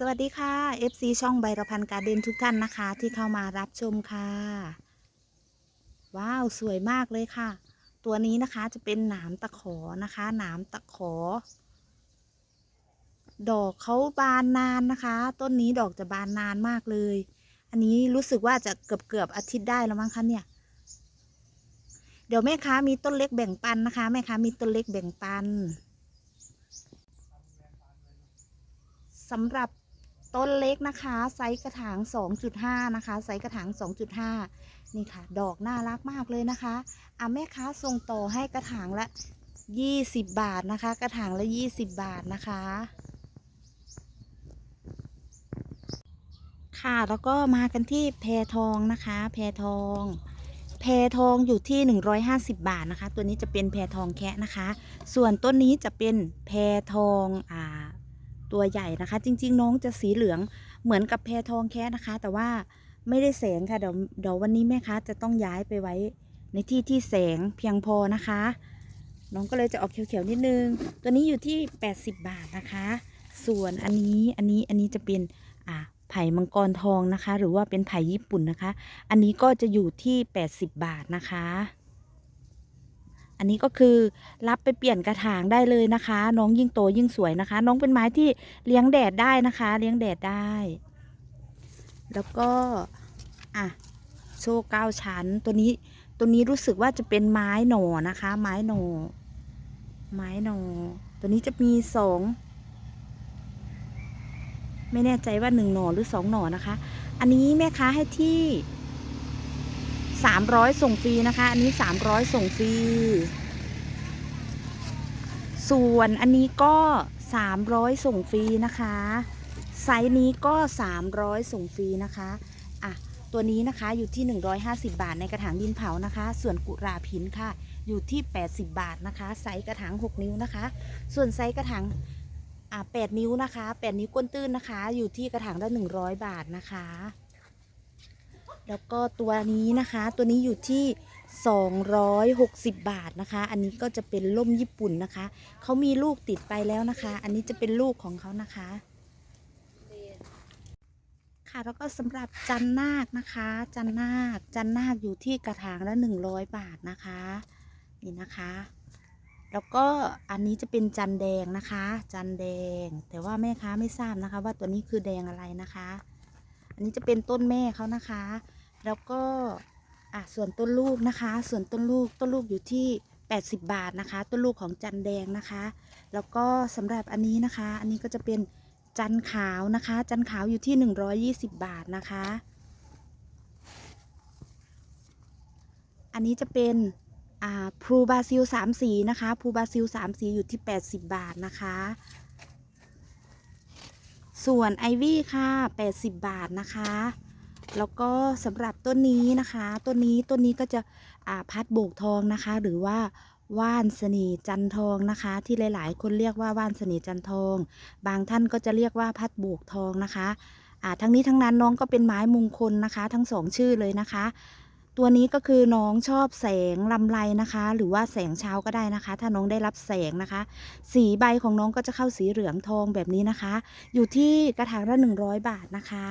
สวัสดีค่ะ FC ช่องใบระพันธ์การเดนทุกท่านนะคะ ที่เข้ามารับชมค่ะ ว้าวสวยมากเลยค่ะ ตัวนี้นะคะจะเป็นหนามตะขอนะคะ หนามตะขอ ดอกเขาบานนานนะคะ ต้นนี้ดอกจะบานนานมากเลย อันนี้รู้สึกว่าจะเกือบเกือบอาทิตย์ได้แล้วมั้งคะเนี่ย เดี๋ยวแม่ค้ามีต้นเล็กแบ่งปันนะคะแม่ค้ามีต้นเล็กแบ่งปันสำหรับ ต้นเล็กนะคะ ไซส์กระถาง 2.5 นะคะ ไซส์กระถาง 2.5 นี่ค่ะ ดอกน่ารักมากเลยนะคะอะแม่ค้าส่งต่อให้กระถางละ 20 บาทนะคะ กระถางละ 20 บาทนะคะ ค่ะแล้วก็มากันที่แพรทองนะคะ แพรทองแพรทองอยู่ที่ 150 บาทนะคะ ตัวนี้จะเป็นแพรทองแคะนะคะ ส่วนต้นนี้จะเป็นแพรทองอ่า ตัวใหญ่นะคะ จริง ๆ น้องจะสีเหลืองเหมือนกับแพรทองแคะนะคะ แต่ว่าไม่ได้แสงค่ะเดี๋ยวเดี๋ยววันนี้แม่ค้าจะต้องย้ายไปไว้ในที่ที่แสงเพียงพอนะคะ น้องก็เลยจะออกเขียวๆนิดนึง ตัวนี้อยู่ที่ 80 บาทนะคะ ส่วนอันนี้อันนี้อันนี้จะเป็นอ่าไผ่มังกรทองนะคะ หรือว่าเป็นไผ่ญี่ปุ่นนะคะ อันนี้ก็จะอยู่ที่ 80 บาทนะคะ อันนี้ก็คือรับไปเปลี่ยนกระถางได้เลยนะคะ น้องยิ่งโตยิ่งสวยนะคะ น้องเป็นไม้ที่เลี้ยงแดดได้นะคะ เลี้ยงแดดได้ แล้วก็อะโชว์เก้าชั้นตัวนี้ตัวนี้รู้สึกว่าจะเป็นไม้หน่อนะคะ ไม้หน่อไม้หน่อตัวนี้จะมีสองไม่แน่ใจว่าหนึ่งหน่อหรือสองหน่อนะคะ อันนี้แม่ค้าให้ที่ 300ส่งฟรีนะคะ อันนี้300ส่งฟรี ส่วนอันนี้ก็300ส่งฟรีนะคะ ไซส์นี้ก็300ส่งฟรีนะคะอะตัวนี้นะคะอยู่ที่ 150 บาทในกระถางดินเผานะคะ ส่วนกุหลาบหินค่ะ อยู่ที่ 80 บาทนะคะ ไซส์กระถาง 6 นิ้วนะคะ ส่วนไซส์กระถางอะ8นิ้วนะคะ 8 นิ้วก้นตื้นนะคะ อยู่ที่กระถางละ100 บาทนะคะ แล้วก็ตัวนี้นะคะ ตัวนี้อยู่ที่ 260 บาทนะคะ อันนี้ก็จะเป็นล่มญี่ปุ่นนะคะ เขามีลูกติดไปแล้วนะคะ อันนี้จะเป็นลูกของเขานะคะ ค่ะ แล้วก็สำหรับจันนาคนะคะ จันนาค จันนาคอยู่ที่กระถางละ 100 บาทนะคะ นี่นะคะ แล้วก็อันนี้จะเป็นจันแดงนะคะ จันแดง แต่ว่าแม่ค้าไม่ทราบนะคะ ว่าตัวนี้คือแดงอะไรนะคะ อันนี้จะเป็นต้นแม่เขานะคะ แล้วก็อะส่วนต้นลูกนะคะ ส่วนต้นลูกต้นลูกอยู่ที่ 80 บาทนะคะ ต้นลูกของจันแดงนะคะ แล้วก็สำหรับอันนี้นะคะ อันนี้ก็จะเป็นจันขาวนะคะ จันขาวอยู่ที่ 120 บาทนะคะ อันนี้จะเป็นอ่าพลูบาซิลสามสีนะคะพลูบาซิลสามสีอยู่ที่ 80 บาทนะคะ ส่วนไอวี่ค่ะ 80 บาทนะคะ แล้วก็สำหรับต้นนี้นะคะต้นนี้ต้นนี้ก็จะอาพัดโบกทองนะคะ หรือว่าว่านสน่ห์จันทองนะคะ ที่หลาย ๆ คนเรียกว่าว่านสน่ห์จันทอง บางท่านก็จะเรียกว่าพัดโบกทองนะคะอ่าทั้งนี้ทั้งนั้นน้องก็เป็นไม้มงคลนะคะ ทั้งสองชื่อเลยนะคะ ตัวนี้ก็คือน้องชอบแสงลำไรนะคะ หรือว่าแสงเช้าก็ได้นะคะ ถ้าน้องได้รับแสงนะคะ สีใบของน้องก็จะเข้าสีเหลืองทองแบบนี้นะคะ อยู่ที่กระถางละ100 บาทนะคะ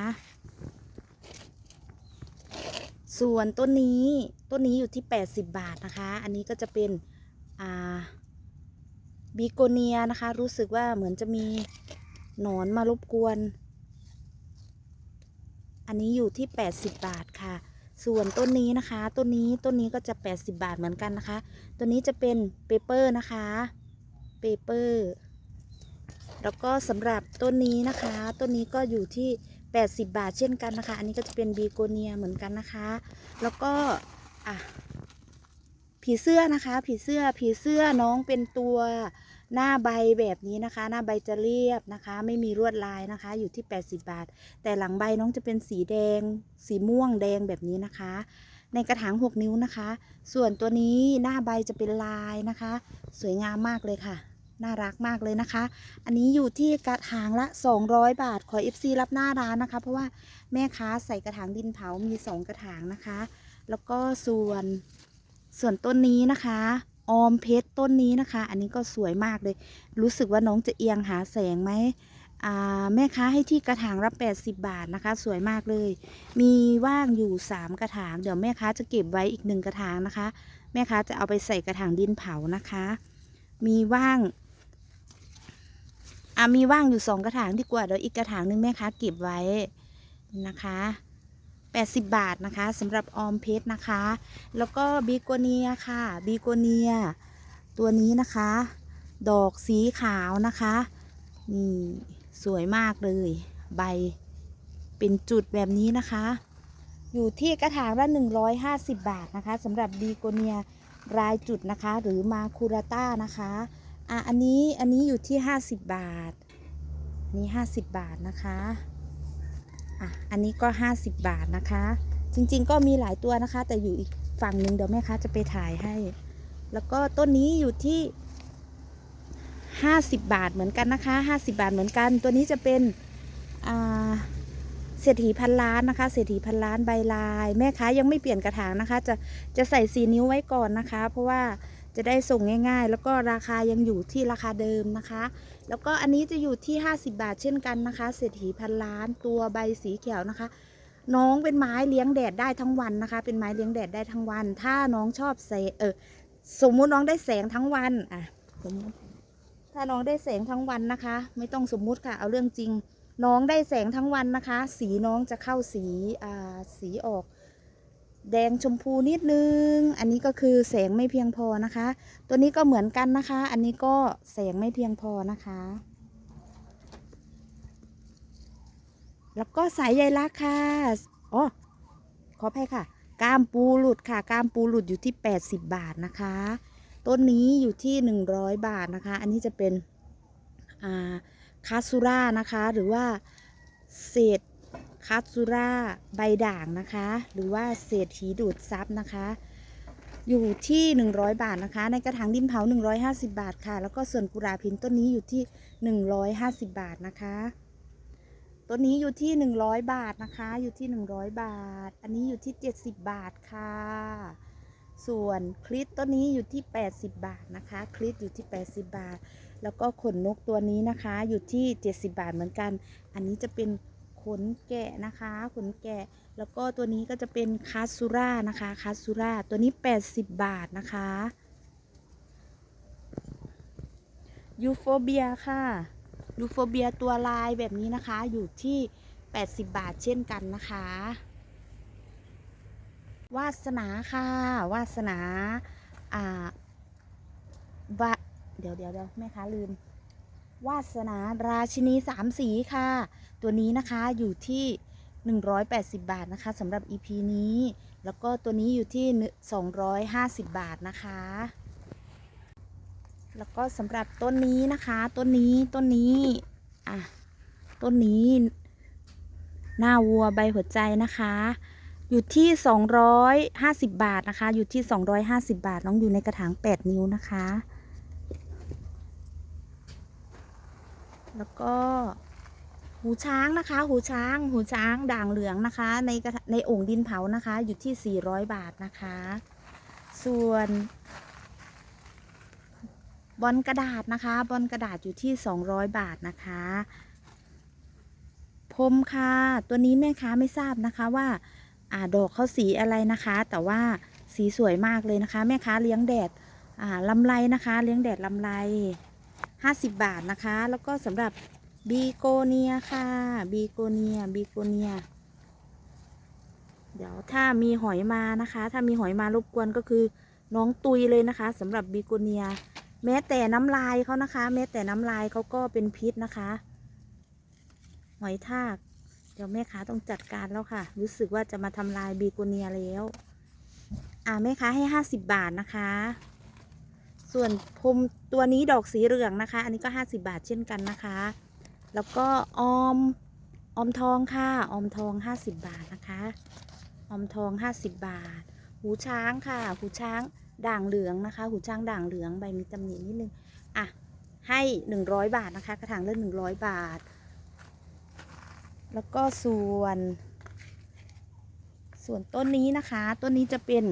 ส่วนต้นนี้ต้นนี้อยู่ที่ 80 บาทนะคะ อันนี้ก็จะเป็นอ่าบีโกเนียนะคะ รู้สึกว่าเหมือนจะมีหนอนมารบกวน อันนี้อยู่ที่ 80 บาทค่ะ ส่วนต้นนี้นะคะ ต้นนี้ต้นนี้ก็จะ 80 บาทเหมือนกันนะคะ ตัวนี้จะเป็นเปเปอร์นะคะเปเปอร์แล้วก็สำหรับต้นนี้นะคะ ต้นนี้ก็อยู่ที่ 80 บาทเช่นกันนะคะ อันนี้ก็จะเป็นบีโกเนียเหมือนกันนะคะ แล้วก็อะผีเสื้อนะคะ ผีเสื้อผีเสื้อน้องเป็นตัวหน้าใบแบบนี้นะคะ หน้าใบจะเรียบนะคะ ไม่มีลวดลายนะคะ อยู่ที่ 80 บาท แต่หลังใบน้องจะเป็นสีแดง สีม่วงแดงแบบนี้นะคะ ในกระถาง 6 นิ้วนะคะ ส่วนตัวนี้หน้าใบจะเป็นลายนะคะ สวยงามมากเลยค่ะ น่ารักมากเลยนะคะ อันนี้อยู่ที่กระถางละ 200 บาท ขอ FC รับหน้าร้านนะคะ เพราะว่าแม่ค้าใส่กระถางดินเผา มี 2 กระถางนะคะ แล้วก็ส่วนส่วนต้นนี้นะคะ ออมเพชรต้นนี้นะคะ อันนี้ก็สวยมากเลย รู้สึกว่าน้องจะเอียงหาแสงไหมอ่าแม่ค้าให้ที่กระถางละ80 บาทนะคะ สวยมากเลย มีว่างอยู่ 3 กระถาง เดี๋ยวแม่ค้าจะเก็บไว้อีกหนึ่งกระถางนะคะ แม่ค้าจะเอาไปใส่กระถางดินเผานะคะ มีว่าง อ่ามีว่างอยู่สองกระถางดีกว่าเดี๋ยวอีกกระถางหนึงแม่ค้าเก็บไว้นะคะ80 บาทนะคะสำหรับออมเพชรนะคะ แล้วก็บีโกเนียค่ะบีโกเนีย ตัวนี้นะคะ ดอกสีขาวนะคะ นี่สวยมากเลย ใบเป็นจุดแบบนี้นะคะ อยู่ที่กระถางละ 150 บาทนะคะสำหรับบีโกเนียรายจุดนะคะ หรือมาคูราต้านะคะ อะอันนี้อันนี้อยู่ที่50บบาท อันนี้50บบาทนะคะอะอันนี้ก็50บบาทนะคะ จริงๆก็มีหลายตัวนะคะ แต่อยู่อีกฝั่งหนึ่งเดี๋ยวแม่ค้าจะไปถ่ายให้ แล้วก็ต้นนี้อยู่ที่50บบาทเหมือนกันนะคะ50บาทเหมือนกัน ตัวนี้จะเป็นอ่าเศรษฐีพันล้านนะคะเศรษฐีพันล้านใบลาย แม่ค้ายังไม่เปลี่ยนกระถางนะคะ จะจะใส่สีนิ้วไว้ก่อนนะคะ เพราะว่า จะได้ส่งง่าย ๆ แล้วก็ราคายังอยู่ที่ราคาเดิมนะคะ แล้วก็อันนี้จะอยู่ที่ 50 บาทเช่นกันนะคะ เศรษฐีพันล้านตัวใบสีเขียวนะคะ น้องเป็นไม้เลี้ยงแดดได้ทั้งวันนะคะ เป็นไม้เลี้ยงแดดได้ทั้งวัน ถ้าน้องชอบแสงเออสมมุติน้องได้แสงทั้งวันอะสมมติถ้าน้องได้แสงทั้งวันนะคะ ไม่ต้องสมมุติค่ะ เอาเรื่องจริง น้องได้แสงทั้งวันนะคะ สีน้องจะเข้าสีอ่าสีออก แดงชมพูนิดนึง อันนี้ก็คือแสงไม่เพียงพอนะคะ ตัวนี้ก็เหมือนกันนะคะ อันนี้ก็แสงไม่เพียงพอนะคะ แล้วก็สายใยลักค่ะอ๋อขออภัยค่ะก้ามปูหลุดค่ะก้ามปูหลุดอยู่ที่ 80 บาทนะคะ ต้นนี้อยู่ที่ 100 บาทนะคะ อันนี้จะเป็นคาซูรานะคะ หรือว่าเศษ คาซูราใบด่างนะคะ หรือว่าเศษหีดูดซับนะคะ อยู่ที่ 100 บาทนะคะ ในกระถางดินเผา 150 บาทค่ะ แล้วก็ส่วนกุหลาบหินต้นนี้อยู่ที่ 150 บาทนะคะต้นนี้อยู่ที่ 100 บาทนะคะ อยู่ที่ 100 บาท อันนี้อยู่ที่ 70 บาทค่ะ ส่วนคลิปต้นนี้อยู่ที่ 80 บาทนะคะ คลิปอยู่ที่ 80 บาท แล้วก็ขนนกตัวนี้นะคะ อยู่ที่ 70 บาทเหมือนกัน อันนี้จะเป็น ขนแกะนะคะขนแกะ แล้วก็ตัวนี้ก็จะเป็นคาซูร่านะคะคาซูร่าตัวนี้ 80 บาทนะคะยูโฟเบียค่ะยูโฟเบียตัวลายแบบนี้นะคะอยู่ที่ 80 บาทเช่นกันนะคะ วาสนาค่ะ วาสนา อ่าบะเดี๋ยวเดี๋ยวเดี๋ยวแม่ค้าลืม วาสนาราชินีสามสีค่ะ ตัวนี้นะคะอยู่ที่ 180 บาทนะคะสำหรับ EP นี้ แล้วก็ตัวนี้อยู่ที่ 250 บาทนะคะ แล้วก็สำหรับต้นนี้นะคะต้นนี้ต้นนี้อะต้นนี้ หน้าวัวใบหัวใจนะคะ อยู่ที่ 250 บาทนะคะ อยู่ที่ 250 บาทน้องอยู่ในกระถาง 8 นิ้วนะคะ แล้วก็หูช้างนะคะ หูช้าง หูช้างด่างเหลืองนะคะ ในกระในโอ่งดินเผานะคะ อยู่ที่ 400 บาทนะคะ ส่วนบอลกระดาษนะคะ บอลกระดาษอยู่ที่ 200 บาทนะคะพรมค่ะ ตัวนี้แม่ค้าไม่ทราบนะคะว่าอ่าดอกเขาสีอะไรนะคะ แต่ว่าสีสวยมากเลยนะคะ แม่ค้าเลี้ยงแดดอ่าลำไรนะคะ เลี้ยงแดดลำไร 50 บาทนะคะ แล้วก็สำหรับบีโกเนียค่ะบีโกเนียบีโกเนีย เดี๋ยวถ้ามีหอยมานะคะ ถ้ามีหอยมารบกวนก็คือน้องตุยเลยนะคะสำหรับบีโกเนีย แม้แต่น้ำลายเขานะคะ แม้แต่น้ำลายเขาก็เป็นพิษนะคะ หอยทาก เดี๋ยวแม่ค้าต้องจัดการแล้วค่ะ รู้สึกว่าจะมาทำลายบีโกเนียแล้ว อ่าแม่ค้าให้ห้าสิบบาทนะคะ ส่วนพรมตัวนี้ดอกสีเหลืองนะคะ อันนี้ก็ห้าสิบาทเช่นกันนะคะ แล้วก็ออมออมทองค่ะออมทองห้าสิบบาทนะคะออมทองห้าสิบบาท หูช้างค่ะ หูช้างด่างเหลืองนะคะ หูช้างด่างเหลืองใบมีตำหนินิดนึงอะให้หนึ่งร้อยบาทนะคะ กระถางละหนึ่งร้อยบาท แล้วก็ส่วน ส่วนต้นนี้นะคะ ต้นนี้จะเป็น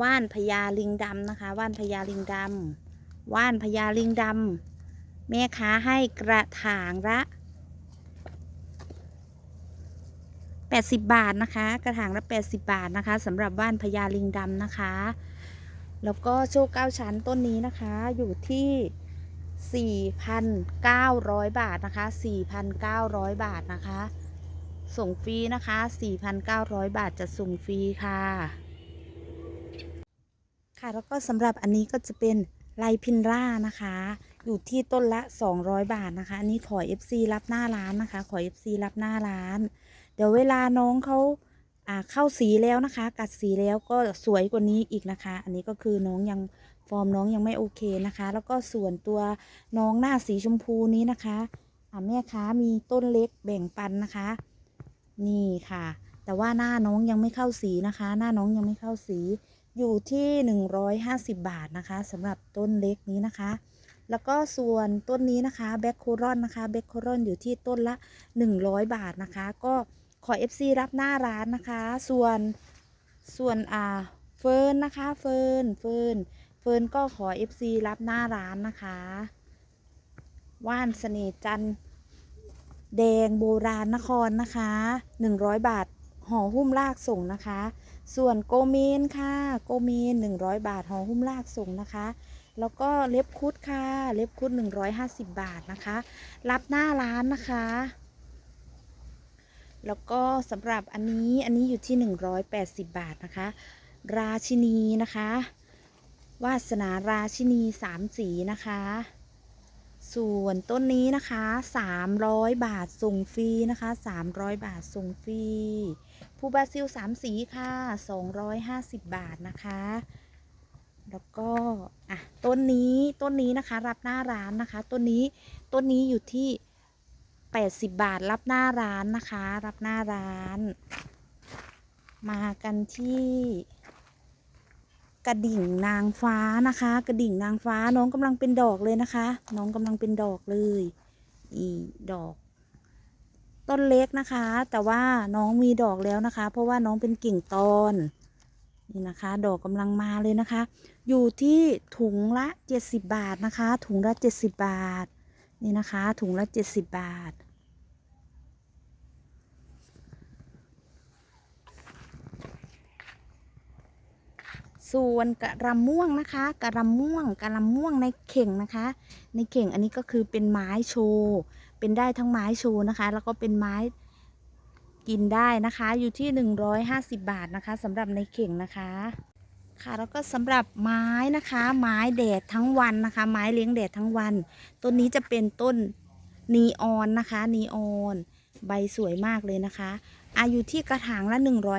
ว่านพญาลิงดำนะคะ ว่านพญาลิงดำว่านพญาลิงดแม่ค้าให้กระถางละ80 บาทนะคะ กระถางละ80 บาทนะคะสำหรับบ้านพญาลิงดำนะคะ แล้วก็โชคเก้าชั้นต้นนี้นะคะอยู่ที่ 4,900 บาทนะคะ 4,900 บาทนะคะ ส่งฟรีนะคะ 4,900 บาทจะส่งฟรีค่ะ ค่ะแล้วก็สำหรับอันนี้ก็จะเป็นไลพินร่านะคะ อยู่ที่ต้นละ 200 บาทนะคะ อันนี้ขอ FC รับหน้าร้านนะคะ ขอ FC รับหน้าร้าน เดี๋ยวเวลาน้องเขาอ่าเข้าสีแล้วนะคะ กัดสีแล้วก็สวยกว่านี้อีกนะคะ อันนี้ก็คือน้องยังฟอร์มน้องยังไม่โอเคนะคะ แล้วก็ส่วนตัวน้องหน้าสีชมพูนี้นะคะอ่าแม่ค้ามีต้นเล็กแบ่งปันนะคะ นี่ค่ะ แต่ว่าหน้าน้องยังไม่เข้าสีนะคะ หน้าน้องยังไม่เข้าสี อยู่ที่ 150 บาทนะคะสำหรับต้นเล็กนี้นะคะ แล้วก็ส่วนต้นนี้นะคะแบ็คโครอนนะคะแบ็คโครอนอยู่ที่ต้นละ 100 บาทนะคะ ก็ขอ FC รับหน้าร้านนะคะ ส่วนส่วนอ่าเฟิร์นนะคะเฟิร์นเฟิร์นเฟิร์นก็ขอ FC รับหน้าร้านนะคะว่านเสน่ห์จันแดงโบราณนครนะคะ 100 บาท ห่อหุ้มลากส่งนะคะ ส่วนโกเมนค่ะ โกเมน 100 บาทห่อหุ้มลากส่งนะคะ แล้วก็เล็บคุดค่ะ เล็บคุด 150 บาทนะคะ รับหน้าร้านนะคะ แล้วก็สำหรับอันนี้อันนี้อยู่ที่ 180 บาทนะคะ ราชินีนะคะ วาสนาราชินีสามสีนะคะ ส่วนต้นนี้นะคะ 300 บาทส่งฟรีนะคะ 300 บาทส่งฟรีภูบาซิลสามสีค่ะ 250 บาทนะคะ แล้วก็อะต้นนี้ต้นนี้นะคะรับหน้าร้านนะคะ ต้นนี้ต้นนี้อยู่ที่ 80 บาทรับหน้าร้านนะคะ รับหน้าร้าน มากันที่ กระดิ่งนางฟ้านะคะ กระดิ่งนางฟ้าน้องกำลังเป็นดอกเลยนะคะ น้องกำลังเป็นดอกเลยนี่ดอก ต้นเล็กนะคะ แต่ว่าน้องมีดอกแล้วนะคะ เพราะว่าน้องเป็นกิ่งตอนนี่นะคะ ดอกกำลังมาเลยนะคะ อยู่ที่ถุงละ 70 บาทนะคะ ถุงละ 70 บาท นี่นะคะ ถุงละ 70 บาท ส่วนกระรำม่วงนะคะกระรำม่วงกระรำม่วงในเข่งนะคะ ในเข่งอันนี้ก็คือเป็นไม้โชว์เป็นได้ทั้งไม้โชว์นะคะ แล้วก็เป็นไม้กินได้นะคะ อยู่ที่ 150 บาทนะคะสำหรับในเข่งนะคะ ค่ะแล้วก็สำหรับไม้นะคะ ไม้แดดทั้งวันนะคะ ไม้เลี้ยงแดดทั้งวัน ต้นนี้จะเป็นต้นนีออนนะคะนีออน ใบสวยมากเลยนะคะ อายุที่กระถางละ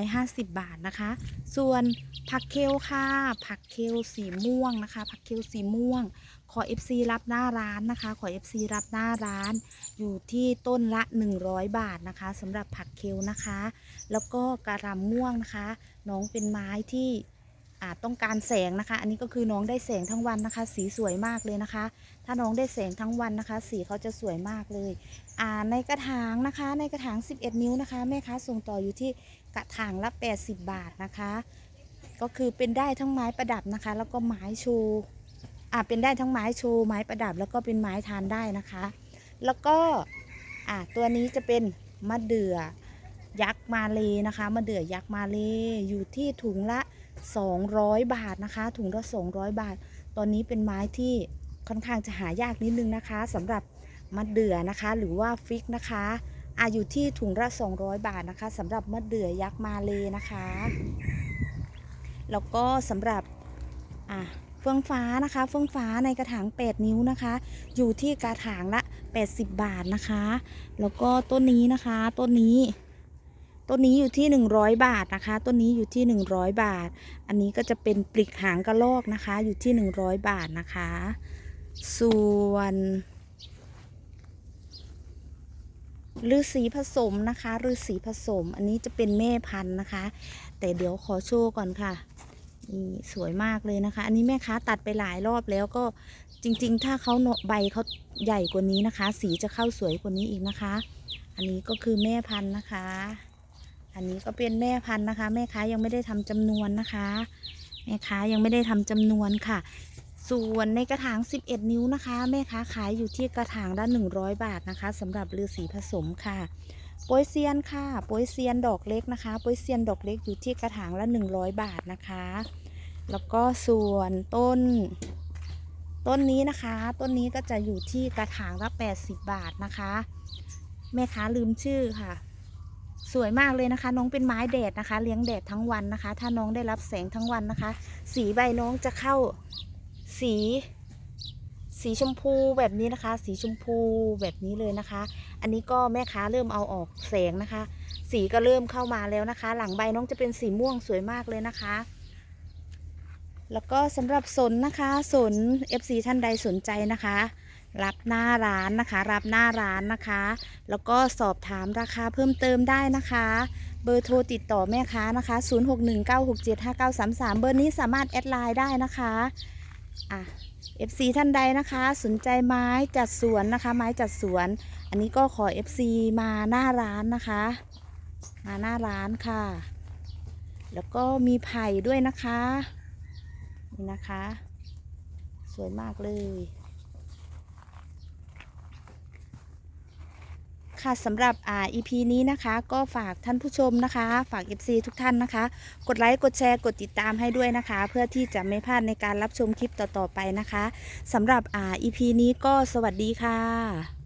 150 บาทนะคะ ส่วนผักเคลค่ะ ผักเคลสีม่วงนะคะ ผักเคลสีม่วง ขอ FC รับหน้าร้านนะคะ ขอ FC รับหน้าร้าน อยู่ที่ต้นละ 100 บาทนะคะสำหรับผักเคลนะคะ แล้วก็กระหลำม่วงนะคะ น้องเป็นไม้ที่ อาจต้องการแสงนะคะ อันนี้ก็คือน้องได้แสงทั้งวันนะคะ สีสวยมากเลยนะคะ ถ้าน้องได้แสงทั้งวันนะคะ สีเขาจะสวยมากเลย อ่าในกระถางนะคะ ในกระถาง 11 นิ้วนะคะแม่ค้าส่งต่ออยู่ที่กระถางละ 80 บาทนะคะ ก็คือเป็นได้ทั้งไม้ประดับนะคะ แล้วก็ไม้โชว์อ่าเป็นได้ทั้งไม้โชว์ไม้ประดับแล้วก็เป็นไม้ทานได้นะคะ แล้วก็อ่าตัวนี้จะเป็นมะเดื่อยักษ์มาเลนะคะมะเดื่อยักษ์มาเลอยู่ที่ถุงละ 200 บาทนะคะ ถุงละ 200 บาท ตอนนี้เป็นไม้ที่ค่อนข้างจะหายากนิดนึงนะคะสำหรับมะเดื่อนะคะ หรือว่าฟิกนะคะอาอยู่ที่ถุงละ 200 บาทนะคะสำหรับมะเดื่อยักษ์มาเลนะคะ แล้วก็สำหรับอะเฟื่องฟ้านะคะ เฟื่องฟ้าในกระถาง 8 นิ้วนะคะ อยู่ที่กระถางละ 80 บาทนะคะ แล้วก็ต้นนี้นะคะ ต้นนี้ ต้นนี้อยู่ที่ 100 บาทนะคะ ต้นนี้อยู่ที่ 100 บาท อันนี้ก็จะเป็นปลิกหางกระรอกนะคะ อยู่ที่ 100 บาทนะคะ ส่วนฤาษีผสมนะคะฤาษีผสม อันนี้จะเป็นแม่พันธุ์นะคะ แต่เดี๋ยวขอโชว์ก่อนค่ะนี่สวยมากเลยนะคะ อันนี้แม่ค้าตัดไปหลายรอบแล้วก็จริง ๆ ถ้าเขาใบเขาใหญ่กว่านี้นะคะ สีจะเข้าสวยกว่านี้อีกนะคะ อันนี้ก็คือแม่พันธุ์นะคะ อันนี้ก็เป็นแม่พันธุ์นะคะ แม่ค้ายังไม่ได้ทำจำนวนนะคะ แม่ค้ายังไม่ได้ทำจำนวนค่ะ ส่วนในกระถาง 11 นิ้วนะคะ แม่ค้าขายอยู่ที่กระถางละ100 บาทนะคะสำหรับฤาษีผสมค่ะโปยเซียนค่ะโปยเซียนดอกเล็กนะคะโปยเซียนดอกเล็กอยู่ที่กระถางละ 100 บาทนะคะ แล้วก็ส่วนต้น ต้นนี้นะคะ ต้นนี้ก็จะอยู่ที่กระถางละ 80 บาทนะคะ แม่ค้าลืมชื่อค่ะ สวยมากเลยนะคะ น้องเป็นไม้แดดนะคะ เลี้ยงแดดทั้งวันนะคะ ถ้าน้องได้รับแสงทั้งวันนะคะ สีใบน้องจะเข้าสี สีชมพูแบบนี้นะคะ สีชมพูแบบนี้เลยนะคะ อันนี้ก็แม่ค้าเริ่มเอาออกแสงนะคะ สีก็เริ่มเข้ามาแล้วนะคะ หลังใบน้องจะเป็นสีม่วงสวยมากเลยนะคะ แล้วก็สำหรับสนนะคะสน FC ท่านใดสนใจนะคะ รับหน้าร้านนะคะ รับหน้าร้านนะคะ แล้วก็สอบถามราคาเพิ่มเติมได้นะคะ เบอร์โทรติดต่อแม่ค้านะคะ 0619675933 เบอร์นี้สามารถแอดไลน์ได้นะคะอะ FC ท่านใดนะคะ สนใจไม้จัดสวนนะคะ ไม้จัดสวน อันนี้ก็ขอ FC มาหน้าร้านนะคะ มาหน้าร้านค่ะ แล้วก็มีไผ่ด้วยนะคะนี่นะคะ สวยมากเลย ค่ะสำหรับอ่า EP นี้นะคะ ก็ฝากท่านผู้ชมนะคะ ฝาก FC ทุกท่านนะคะ กดไลค์กดแชร์กดติดตามให้ด้วยนะคะ เพื่อที่จะไม่พลาดในการรับชมคลิปต่อๆไปนะคะสำหรับอ่า EP นี้ก็สวัสดีค่ะ